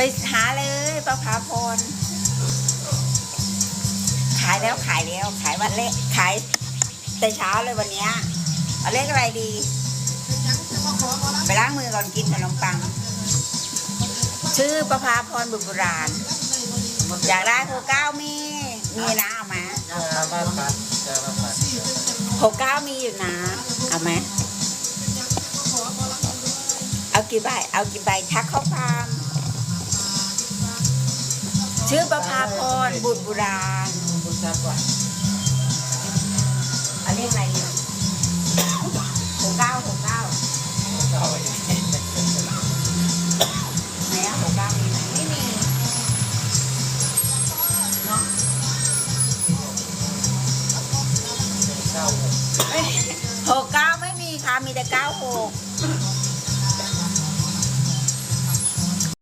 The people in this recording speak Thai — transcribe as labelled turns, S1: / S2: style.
S1: ไปหาเลยประภาพรขายแล้วขายแล้ว ขายวันเล็กขาย แต่เช้าเลยวันเนี้ยเอาเลขอะไรดี ไปล้างมือก่อนกินขนมปัง ชื่อประภาพรบุตรโบราณอยากได้หกเก้ามี มีนะเอามา
S2: จะมาปัดจะมาปัด
S1: หกเก้ามีอยู่นะเอาไหมเอากี่ใบเอากี่ใบทักข้อความ ชื่อประภาพรบุตรโบราณ
S2: คุณจะก่อน
S1: เอาเรียกอะไรหกเก้าหกเก้า
S2: ไม่
S1: หนอะหกเก้ามีไหมไม่มีเนาะหกเก้าไม่มีค่ะมีแต่เก้าหก